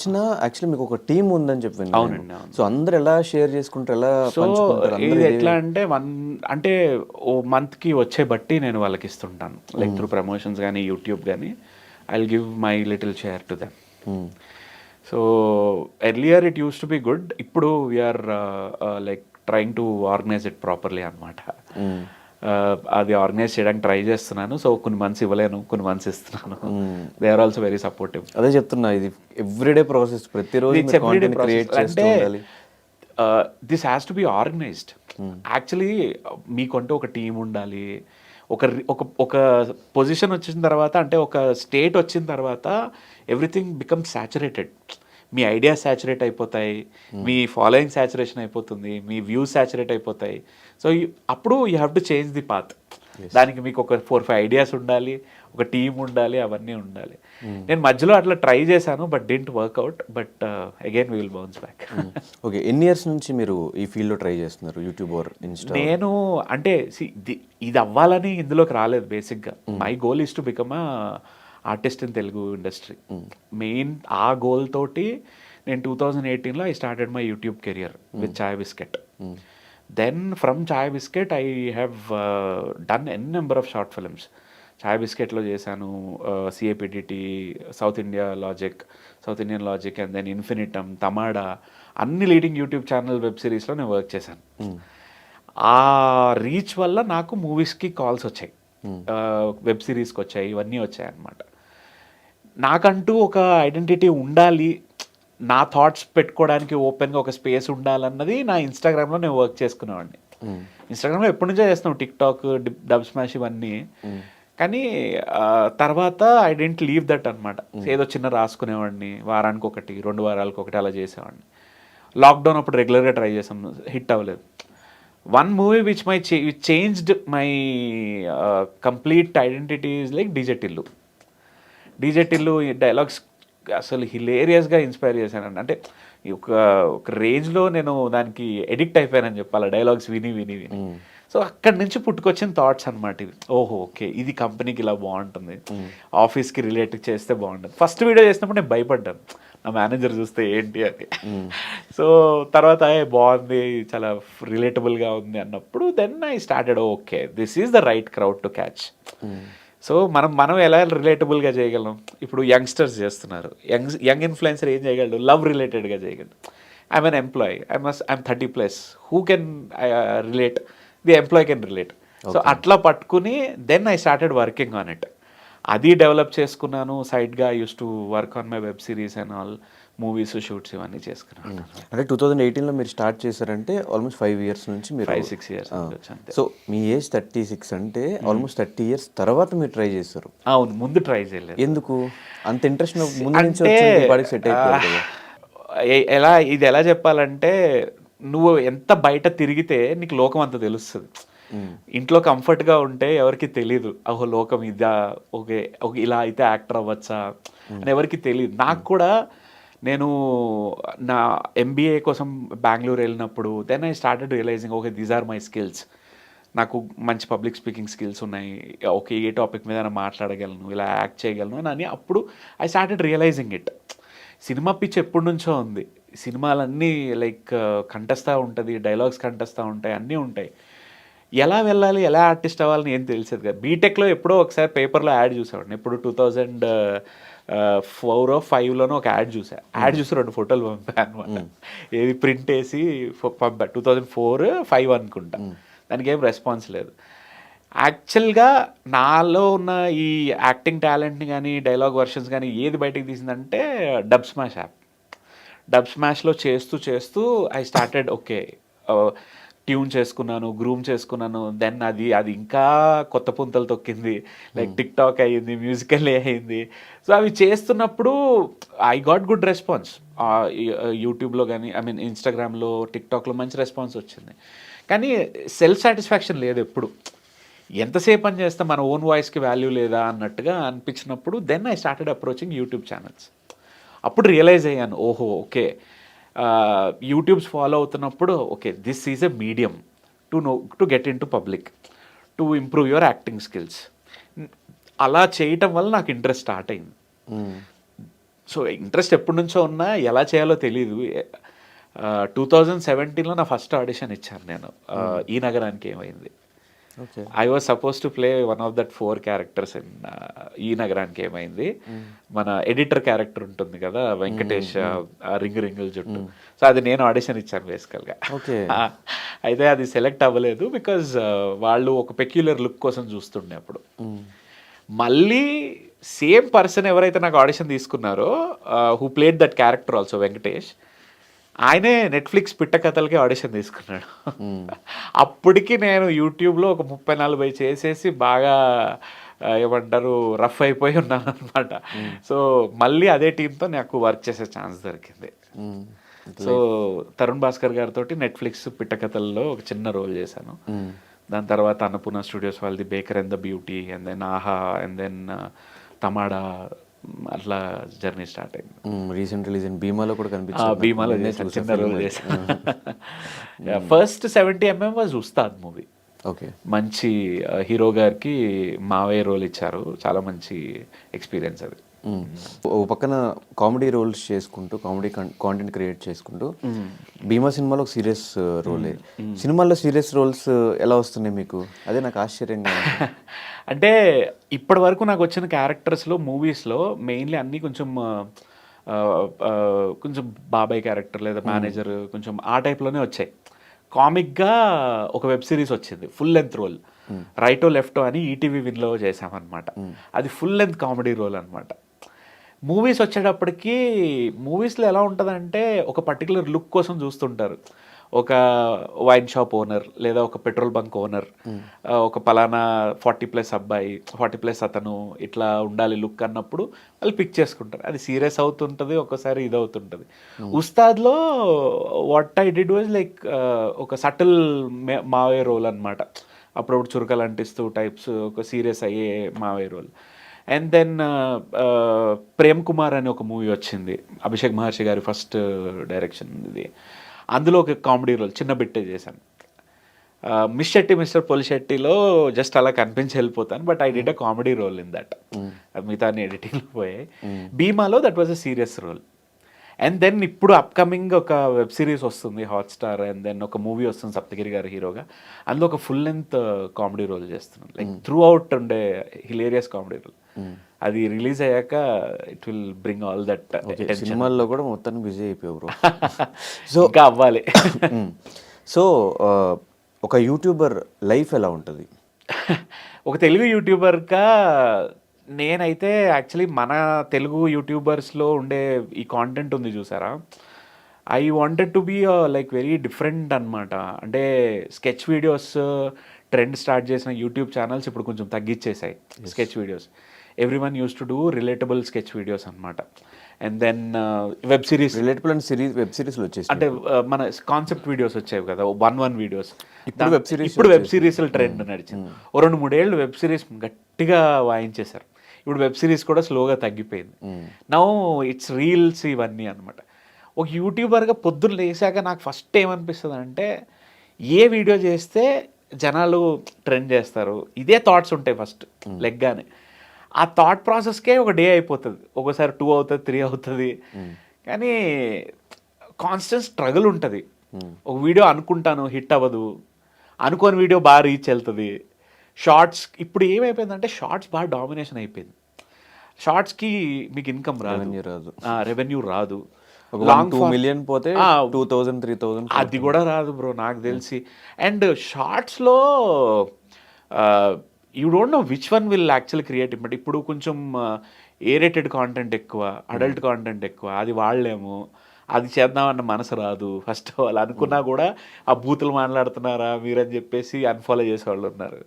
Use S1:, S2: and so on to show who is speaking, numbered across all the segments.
S1: వచ్చిన యాక్చువల్లీ మీకు ఒక టీం ఉందని చెప్పి విన్నాను.
S2: అవునండి, అవును.
S1: సో అందరు ఎలా షేర్ చేసుకుంటారు ఎలా
S2: సో ఇది ఎట్లా అంటే వన్ అంటే ఓ మంత్కి వచ్చే బట్టి నేను వాళ్ళకి ఇస్తుంటాను లైక్ త్రూ ప్రమోషన్స్ కానీ యూట్యూబ్ కానీ I give my little share to them. So earlier it used to be good ఇప్పుడు we are like trying to organise it properly అనమాట. అది ఆర్గనైజ్ చేయడానికి ట్రై చేస్తున్నాను. సో కొన్ని మంత్స్ ఇవ్వలేను కొన్ని మంత్స్ ఇస్తున్నాను. They are also very supportive
S1: అదే చెప్తున్నా ఇది ఎవ్రీడే ప్రాసెస్ ప్రతిరోజు ఉండాలి.
S2: This has to be organised actually మీకంటూ ఒక టీం ఉండాలి. ఒక ఒక ఒక పొజిషన్ వచ్చిన తర్వాత అంటే ఒక స్టేట్ వచ్చిన తర్వాత ఎవ్రీథింగ్ బికమ్ సాచురేటెడ్ మీ ఐడియాస్ సాచురేట్ అయిపోతాయి మీ ఫాలోయింగ్ సాచురేషన్ అయిపోతుంది మీ వ్యూస్ సాచురేట్ అయిపోతాయి. సో అప్పుడు you have to change the path దానికి మీకు ఒక ఫోర్ ఫైవ్ ఐడియాస్ ఉండాలి ఒక టీం ఉండాలి అవన్నీ ఉండాలి. నేను మధ్యలో అట్లా ట్రై చేశాను but didn't work out but again will bounce back
S1: okay ఎన్ని ఇయర్స్ నుంచి మీరు ఈ ఫీల్డ్లో ట్రై చేస్తున్నారు? యూట్యూబ్ ఆర్ ఇన్స్టా
S2: నేను అంటే ఇది అవ్వాలని ఇందులోకి రాలేదు బేసిక్గా my goal is to become artist in Telugu industry. Main ఆ గోల్ తోటి నేను టూ థౌజండ్ ఎయిటీన్లో I started my YouTube career with Chai biscuit then from Chai biscuit I have done n number of short films Chai బిస్కెట్లో చేశాను CAPDT South India logic South Indian logic and then Infinitum Tamada అన్ని leading YouTube channel web సిరీస్లో నేను work చేశాను. ఆ reach వల్ల నాకు మూవీస్కి calls వచ్చాయి. వెబ్ సిరీస్కి వచ్చాయి ఇవన్నీ వచ్చాయి అన్నమాట నాకంటూ ఒక ఐడెంటిటీ ఉండాలి. నా థాట్స్ పెట్టుకోవడానికి ఓపెన్గా ఒక స్పేస్ ఉండాలన్నది నా ఇన్స్టాగ్రామ్లో నేను వర్క్ చేసుకునేవాడిని. ఇన్స్టాగ్రామ్లో ఎప్పటి నుంచో చేస్తున్నాం టిక్ టాక్ డబ్ స్మాష్ ఇవన్నీ. కానీ తర్వాత ఐ డెంట్ లీవ్ దట్ అనమాట ఏదో చిన్న రాసుకునేవాడిని. వారానికి ఒకటి రెండు వారాలకు ఒకటి అలా చేసేవాడిని. లాక్డౌన్ అప్పుడు రెగ్యులర్గా ట్రై చేసాం హిట్ అవ్వలేదు. One movie which my changed my complete identity is like DJ Tillu DJ Tillu dialogues అసలు హిలేరియస్గా ఇన్స్పైర్ చేశానండి. అంటే ఈ ఒక ఒక రేంజ్లో నేను దానికి ఎడిక్ట్ అయిపోయానని చెప్పాలి డైలాగ్స్ విని విని విని. సో అక్కడి నుంచి పుట్టుకొచ్చిన థాట్స్ అనమాట ఇవి. ఓహో ఓకే ఇది కంపెనీకి ఇలా బాగుంటుంది. ఆఫీస్కి రిలేట్ చేస్తే బాగుంటుంది. ఫస్ట్ వీడియో చేసినప్పుడు నేను భయపడ్డాను. నా మేనేజర్ చూస్తే ఏంటి అని. సో తర్వాత "ఏ, బాగుంది చాలా రిలేటబుల్గా ఉంది అన్నప్పుడు then I started okay this is the right crowd to catch so మనం మనం ఎలా రిలేటబుల్గా చేయగలం? ఇప్పుడు యంగ్స్టర్స్ చేస్తున్నారు. యంగ్ యంగ్ ఇన్ఫ్లుయెన్సర్ ఏం చేయగలడు? లవ్ రిలేటెడ్గా చేయగలడు. I'm unemployed I must I'm thirty plus who can relate the employ can relate so అట్లా పట్టుకుని then I started working on it అది డెవలప్ చేసుకున్నాను. సైడ్గా used to work on my web series and all movies shoots ఇవన్నీ చేసుకున్నాను
S1: అంటే two thousand ఎయిటీన్లో మీరు స్టార్ట్ చేశారంటే ఆల్మోస్ట్ ఫైవ్ ఇయర్స్ నుంచి మీరు
S2: ఫైవ్ సిక్స్ ఇయర్స్ అంతే.
S1: సో మీ ఏజ్ థర్టీ సిక్స్ అంటే ఆల్మోస్ట్ థర్టీ ఇయర్స్ తర్వాత మీరు ట్రై చేస్తారు
S2: అవును ముందు ట్రై చేయలేదు.
S1: ఎందుకు? అంత ఇంట్రెస్ట్ ముందు నుంచి బాడీకి సెట్ అయిపోయింది
S2: ఎలా ఇది ఎలా చెప్పాలంటే నువ్వు ఎంత బయట తిరిగితే నీకు లోకం అంత తెలుస్తుంది. ఇంట్లో కంఫర్ట్గా ఉంటే ఎవరికి తెలియదు ఓహో లోకం ఇదా ఓకే ఓకే ఇలా అయితే యాక్టర్ అవ్వచ్చా? అని ఎవరికి తెలియదు నాకు కూడా నేను నా ఎంబీఏ కోసం బెంగళూరు వెళ్ళినప్పుడు then I started realising okay these are my skills నాకు మంచి పబ్లిక్ స్పీకింగ్ స్కిల్స్ ఉన్నాయి. ఓకే ఏ టాపిక్ మీద మాట్లాడగలను ఇలా యాక్ట్ చేయగలను అని అని అప్పుడు I started realising it cinema pitch ఎప్పటి నుంచో ఉంది. సినిమాలన్నీ లైక్ కంటస్తా ఉంటుంది డైలాగ్స్ కంటస్తా ఉంటాయి అన్నీ ఉంటాయి. ఎలా వెళ్ళాలి ఎలా ఆర్టిస్ట్ అవ్వాలని ఏం తెలిసేది కదా. బీటెక్లో ఎప్పుడో ఒకసారి పేపర్లో యాడ్ చూసేవాడిని. ఇప్పుడు టూ థౌజండ్ ఫోర్ ఫైవ్లోనో ఒక యాడ్ చూసా. యాడ్ చూసి రెండు ఫోటోలు పంపాను అనమాట ఏది ప్రింట్ వేసి పంపా. టూ థౌజండ్ ఫోర్ ఫైవ్ అనుకుంటా. దానికి ఏం రెస్పాన్స్ లేదు. యాక్చువల్గా నాలో ఉన్న ఈ యాక్టింగ్ టాలెంట్ని కానీ డైలాగ్ వర్షన్స్ కానీ ఏది బయటకు తీసిందంటే డబ్ స్మాష్ యాప్. డబ్ స్మాష్లో చేస్తూ చేస్తూ ఐ స్టార్టెడ్ ఓకే ట్యూన్ చేసుకున్నాను గ్రూమ్ చేసుకున్నాను దెన్ అది అది ఇంకా కొత్త పుంతలు తొక్కింది. లైక్ టిక్ టాక్ అయ్యింది మ్యూజికల్ అయ్యింది. సో అవి చేస్తున్నప్పుడు ఐ గాట్ గుడ్ రెస్పాన్స్ యూట్యూబ్లో కానీ ఐ మీన్ ఇన్స్టాగ్రామ్లో టిక్టాక్లో మంచి రెస్పాన్స్ వచ్చింది. కానీ సెల్ఫ్ సాటిస్ఫాక్షన్ లేదు ఎప్పుడు. ఎంతసేపు పని చేస్తే మన ఓన్ వాయిస్కి వాల్యూ లేదా అన్నట్టుగా అనిపించినప్పుడు then I started approaching YouTube channels అప్పుడు రియలైజ్ అయ్యాను ఓహో ఓకే యూట్యూబ్స్ ఫాలో అవుతున్నప్పుడు okay this is a medium to know to get in to public to improve your acting skills అలా చేయటం వల్ల నాకు ఇంట్రెస్ట్ స్టార్ట్ అయింది. సో ఇంట్రెస్ట్ ఎప్పటి నుంచో ఉన్నా ఎలా చేయాలో తెలియదు టూ థౌజండ్ సెవెంటీన్లో నా ఫస్ట్ ఆడిషన్ ఇచ్చాను నేను. ఆ, ఈ నగరానికి ఏమైంది? I was suppose to play one of that four characters in ఈ నగరానికి ఏమైంది? మన ఎడిటర్ క్యారెక్టర్ ఉంటుంది కదా వెంకటేష్ ఆ రింగు రింగుల జుట్టు. సో అది నేను ఆడిషన్ ఇచ్చాను బేసికల్గా. అయితే అది సెలెక్ట్ అవ్వలేదు బికాజ్ వాళ్ళు ఒక పెక్యులర్ లుక్ కోసం చూస్తుండే అప్పుడు. మళ్ళీ సేమ్ పర్సన్ ఎవరైతే నాకు ఆడిషన్ తీసుకున్నారో who played that character also Venkatesh ఆయనే నెట్ఫ్లిక్స్ పిట్ట కథలకి ఆడిషన్ తీసుకున్నాడు. అప్పటికి నేను యూట్యూబ్లో ఒక ముప్పై నలభై చేసేసి బాగా ఏమంటారు రఫ్ అయిపోయి ఉన్నాను అనమాట సో మళ్ళీ అదే టీంతో నాకు వర్క్ చేసే ఛాన్స్ దొరికింది. సో తరుణ్ భాస్కర్ గారితో నెట్ఫ్లిక్స్ పిట్టకథల్లో ఒక చిన్న రోల్ చేశాను. దాని తర్వాత అన్నపూర్ణ స్టూడియోస్ వాళ్ళది baker and the beauty and then Aha and then Tamada అట్లా జర్నీ స్టార్ట్ అయింది.
S1: రీసెంట్ రిలీజ్ అయిన భీమాలో కూడా కనిపించింది.
S2: భీమాలో చిన్న role first seventy MM was Ustaad movie
S1: okay
S2: మంచి హీరో గారికి మావయ్య రోల్ ఇచ్చారు. చాలా మంచి ఎక్స్పీరియన్స్ అది.
S1: ఓ పక్కన కామెడీ రోల్స్ చేసుకుంటూ కామెడీ కాంటెంట్ క్రియేట్ చేసుకుంటూ భీమా సినిమాలో ఒక సీరియస్ రోలే. సినిమాల్లో సీరియస్ రోల్స్ ఎలా వస్తున్నాయి మీకు? అదే నాకు ఆశ్చర్యంగా.
S2: అంటే ఇప్పటి వరకు నాకు వచ్చిన క్యారెక్టర్స్లో మూవీస్లో మెయిన్లీ అన్నీ కొంచెం కొంచెం బాబాయ్ క్యారెక్టర్ లేదా మేనేజర్ కొంచెం ఆ టైప్లోనే వచ్చాయి. కామిక్గా ఒక వెబ్ సిరీస్ వచ్చింది ఫుల్ లెంత్ రోల్ రైటో లెఫ్టో అని ఈటీవీ విన్లో చేసామన్నమాట అది ఫుల్ లెంత్ కామెడీ రోల్ అనమాట మూవీస్ వచ్చేటప్పటికి మూవీస్లో ఎలా ఉంటుందంటే ఒక పర్టికులర్ లుక్ కోసం చూస్తుంటారు. ఒక వైన్ షాప్ ఓనర్ లేదా ఒక పెట్రోల్ బంక్ ఓనర్ ఒక పలానా ఫార్టీ ప్లస్ అబ్బాయి ఫార్టీ ప్లస్ అతను ఇట్లా ఉండాలి లుక్ అన్నప్పుడు వాళ్ళు పిక్ చేసుకుంటారు. అది సీరియస్ అవుతుంటుంది ఒకసారి ఇది అవుతుంటుంది ఉస్తాద్లో what I did was like ఒక సటిల్ మావే రోల్ అనమాట అప్పుడప్పుడు చురకలు అంటిస్తూ టైప్స్ ఒక సీరియస్ అయ్యే మావే role and then Prem Kumar అని ఒక మూవీ వచ్చింది. అభిషేక్ మహర్షి గారి ఫస్ట్ డైరెక్షన్ ఇది. అందులో ఒక కామెడీ రోల్ చిన్న బిట్టే చేశాను. మిస్ శెట్టి మిస్టర్ పొలిశెట్టిలో జస్ట్ అలా కనిపించి వెళ్ళిపోతాను. But I did a comedy role in that మిగతా ఎడిటింగ్లో పోయాయి. భీమాలో that was a serious role and then ఇప్పుడు అప్కమింగ్ ఒక వెబ్ సిరీస్ వస్తుంది హాట్స్టార్ అండ్ దెన్ ఒక మూవీ వస్తుంది సప్తగిరి గారి హీరోగా. అందులో ఒక ఫుల్ లెంత్ కామెడీ రోల్ చేస్తున్నాను. లైక్ త్రూ అవుట్ ఉండే హిలేరియస్ కామెడీ రోల్ అది రిలీజ్ అయ్యాక it will bring all that
S1: సినిమాల్లో కూడా మొత్తానికి బిజీ అయిపోయావు బ్రో
S2: సో ఇంకా అవ్వాలి.
S1: సో ఒక యూట్యూబర్ లైఫ్ ఎలా ఉంటుంది?
S2: ఒక తెలుగు యూట్యూబర్గా నేనైతే యాక్చువల్లీ మన తెలుగు యూట్యూబర్స్లో ఉండే ఈ కాంటెంట్ ఉంది చూసారా? I wanted to be like very different అనమాట అంటే స్కెచ్ వీడియోస్ ట్రెండ్ స్టార్ట్ చేసిన యూట్యూబ్ ఛానల్స్ ఇప్పుడు కొంచెం తగ్గించేసాయి sketch videos every one used to do relatable sketch videos అనమాట and then web series
S1: relatable and series web సిరీస్లో వచ్చేసి
S2: అంటే ఆ, మన కాన్సెప్ట్ వీడియోస్ వచ్చాయి కదా వన్ వన్ వీడియోస్
S1: ఇప్పుడు web series
S2: ఇప్పుడు వెబ్ సిరీస్ ట్రెండ్ నడిచింది ఓ రెండు మూడేళ్ళు వెబ్ సిరీస్ గట్టిగా వాయించేశారు. ఇప్పుడు వెబ్ సిరీస్ కూడా స్లోగా తగ్గిపోయింది. నౌ ఇట్స్ రీల్స్ ఇవన్నీ అనమాట ఒక యూట్యూబర్గా పొద్దున్న లేసాక నాకు ఫస్ట్ ఏమనిపిస్తుంది అంటే ఏ వీడియో చేస్తే జనాలు ట్రెండ్ చేస్తారు? ఇదే థాట్స్ ఉంటాయి ఫస్ట్ లెగ్గానే. ఆ థాట్ ప్రాసెస్కే ఒక డే అయిపోతుంది. ఒకసారి టూ అవుతుంది త్రీ అవుతుంది. కానీ కాన్స్టెంట్ స్ట్రగుల్ ఉంటుంది. ఒక వీడియో అనుకుంటాను హిట్ అవ్వదు. అనుకోని వీడియో బాగా రీచ్ వెళ్తుంది. షార్ట్స్ ఇప్పుడు ఏమైపోయిందంటే షార్ట్స్ బాగా డామినేషన్ అయిపోయింది. షార్ట్స్కి మీకు ఇన్కమ్ రాదు.
S1: రాదు.
S2: రెవెన్యూ రాదు.
S1: టూ మిలియన్ పోతే టూ థౌజండ్ త్రీ థౌజండ్
S2: అది కూడా రాదు బ్రో నాకు తెలిసి. అండ్ షార్ట్స్లో you don't know which one will actual create but ఇప్పుడు కొంచెం ఏ రేటెడ్ కాంటెంట్ ఎక్కువ అడల్ట్ కాంటెంట్ ఎక్కువ అది వాళ్ళేమో అది చేద్దామన్న మనసు రాదు ఫస్ట్ ఆఫ్ ఆల్ అనుకున్నా కూడా ఆ బూతులు మాట్లాడుతున్నారా మీరని చెప్పేసి అన్ఫాలో చేసేవాళ్ళు ఉన్నారు.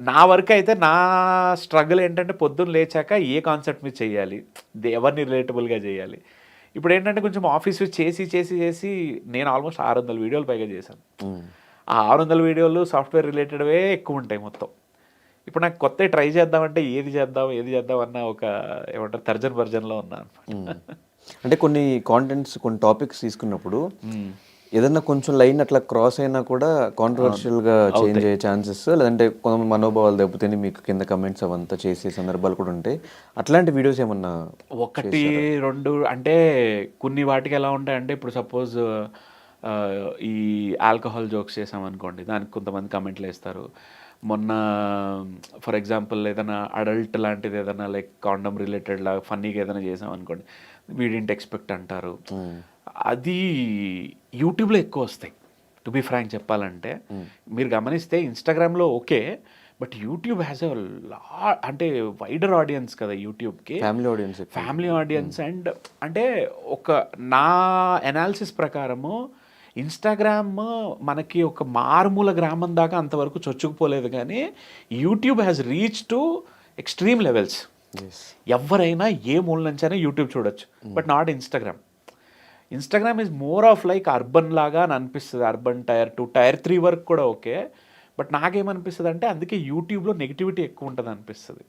S2: నా వరకు అయితే నా స్ట్రగుల్ ఏంటంటే పొద్దున్న లేచాక ఏ కాన్సెప్ట్ మీద చేయాలి ఎవరిని రిలేటబుల్గా చేయాలి. ఇప్పుడు ఏంటంటే కొంచెం ఆఫీస్ చేసి చేసి చేసి నేను ఆల్మోస్ట్ ఆరు వందల వీడియోలు పైగా చేశాను. ఆ ఆరు వందల వీడియోలు సాఫ్ట్వేర్ రిలేటెడ్వే ఎక్కువ ఉంటాయి మొత్తం. ఇప్పుడు నాకు కొత్త ట్రై చేద్దామంటే ఏది చేద్దాం ఏది చేద్దాం అన్న ఒక ఏమంటారు తర్జన్ భర్జన్లో ఉన్నా. అనమాట
S1: అంటే కొన్ని కాంటెంట్స్ కొన్ని టాపిక్స్ తీసుకున్నప్పుడు ఏదన్నా కొంచెం లైన్ అట్లా క్రాస్ అయినా కూడా కాంట్రవర్షియల్గా చేంజ్ అయ్యే ఛాన్సెస్ లేదంటే కొంతమంది మనోభావాలు దెబ్బతిని మీకు కింద కమెంట్స్ అవంతా చేసే సందర్భాలు కూడా ఉంటాయి. అట్లాంటి వీడియోస్ ఏమన్నా
S2: ఒకటి రెండు అంటే కొన్ని వాటికి ఎలా ఉంటాయంటే ఇప్పుడు సపోజ్ ఈ ఆల్కహాల్ జోక్స్ చేసామనుకోండి దానికి కొంతమంది కమెంట్లు వేస్తారు. మొన్న ఫర్ ఎగ్జాంపుల్ ఏదైనా అడల్ట్ లాంటిది ఏదైనా లైక్ కాండమ్ రిలేటెడ్ లాగా ఫన్నీగా ఏదైనా చేసామనుకోండి వీడింటి ఎక్స్పెక్ట్ అంటారు. అది యూట్యూబ్లో ఎక్కువ వస్తాయి. టు బి ఫ్రాంక్ చెప్పాలంటే మీరు గమనిస్తే ఇన్స్టాగ్రామ్లో okay but YouTube has a లా అంటే వైడర్ ఆడియన్స్ కదా యూట్యూబ్కి
S1: family audience
S2: family audience and అంటే ఒక నా ఎనాలిసిస్ ప్రకారము ఇన్స్టాగ్రామ్ మనకి ఒక మారుమూల గ్రామం దాకా అంతవరకు చొచ్చుకుపోలేదు కానీ YouTube has reach to extreme levels ఎవరైనా ఏ మూల నుంచైనా యూట్యూబ్ చూడొచ్చు but not Instagram Instagram is more of like urban లాగా అని అనిపిస్తుంది. Urban tier two tier three వరకు కూడా ఓకే బట్ నాకేమనిపిస్తుంది అంటే అందుకే యూట్యూబ్లో నెగిటివిటీ ఎక్కువ ఉంటుంది అనిపిస్తుంది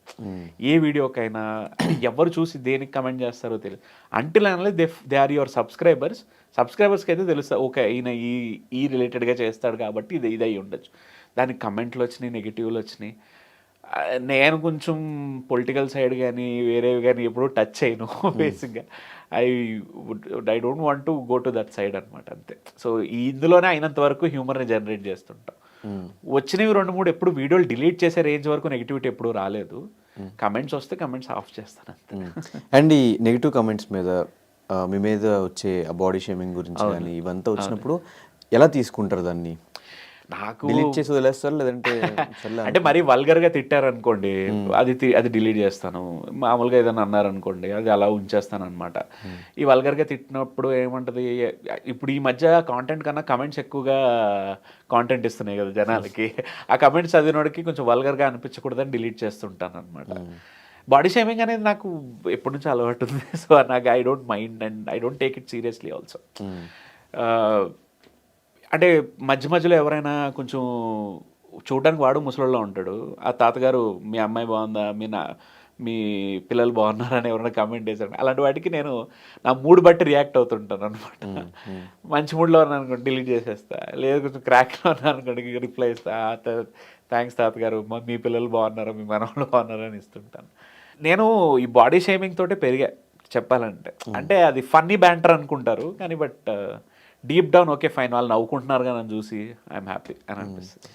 S2: ఏ వీడియోకైనా ఎవరు చూసి దేనికి కమెంట్ చేస్తారో తెలియదు అంటిల్ అనలే they they are your subscribers సబ్స్క్రైబర్స్కి అయితే తెలుస్తుంది ఓకే ఈయన ఈ ఈ రిలేటెడ్గా చేస్తాడు కాబట్టి ఇది ఇది అయి ఉండొచ్చు. దానికి కమెంట్లు వచ్చినాయి నెగిటివ్లు వచ్చినాయి. నేను కొంచెం పొలిటికల్ సైడ్ కానీ వేరేవి కానీ ఎప్పుడూ టచ్ చేయను బేసిక్గా. I I don't want to go to that side అనమాట అంతే. సో ఇందులోనే అయినంత వరకు హ్యూమర్ని జనరేట్ చేస్తుంటాం. వచ్చినవి రెండు మూడు ఎప్పుడు వీడియోలు డిలీట్ చేసే రేంజ్ వరకు నెగిటివిటీ ఎప్పుడు రాలేదు. కమెంట్స్ వస్తే కమెంట్స్ ఆఫ్ చేస్తాను అంతే.
S1: అండ్ ఈ నెగిటివ్ కమెంట్స్ మీద మీ మీద వచ్చే బాడీ షేమింగ్ గురించి కానీ ఇవంతా వచ్చినప్పుడు ఎలా తీసుకుంటారు దాన్ని?
S2: నాకు
S1: డిలీట్ చేసి వదిలేస్తారు? లేదంటే
S2: అంటే మరీ వల్గర్గా తిట్టారనుకోండి అది అది డిలీట్ చేస్తాను. మామూలుగా ఏదైనా అన్నారనుకోండి అది అలా ఉంచేస్తాను అనమాట ఈ వల్గర్గా తిట్టినప్పుడు ఏమంటది ఇప్పుడు ఈ మధ్య కాంటెంట్ కన్నా కమెంట్స్ ఎక్కువగా కాంటెంట్ ఇస్తున్నాయి కదా జనాలకి. ఆ కమెంట్స్ చదివినోడికి కొంచెం వల్గర్గా అనిపించకూడదని డిలీట్ చేస్తుంటాను అనమాట బాడీ షేమింగ్ అనేది నాకు ఎప్పటి నుంచి అలవాటు ఉంది. సో నాకు I don't mind and I don't take it seriously also అంటే మధ్య మధ్యలో ఎవరైనా కొంచెం చూడడానికి వాడు ముసలోళ్ళలో ఉంటాడు. ఆ తాతగారు మీ అమ్మాయి బాగుందా? మీ నా మీ పిల్లలు బాగున్నారని ఎవరైనా కామెంట్ చేశారు. అలాంటి వాటికి నేను నా మూడ్ బట్టి రియాక్ట్ అవుతుంటాను అనమాట మంచి మూడ్లో ఉన్నాను అనుకోండి డిలీట్ చేసేస్తా. లేదు కొంచెం క్రాక్లో ఉన్నాను అనుకోండి రిప్లై ఇస్తా. థ్యాంక్స్ తాతగారు. మా మీ పిల్లలు బాగున్నారా? మీ మనవాళ్ళు బాగున్నారా? అని ఇస్తుంటాను. నేను ఈ బాడీ షేమింగ్ తోటే పెరిగా చెప్పాలంటే. అంటే అది ఫన్నీ బ్యాంటర్ అనుకుంటారు. కానీ but deep down okay fine వాళ్ళు నవ్వుకుంటున్నారు కానీ చూసి ఐఎమ్ హ్యాపీ అని అనిపిస్తుంది.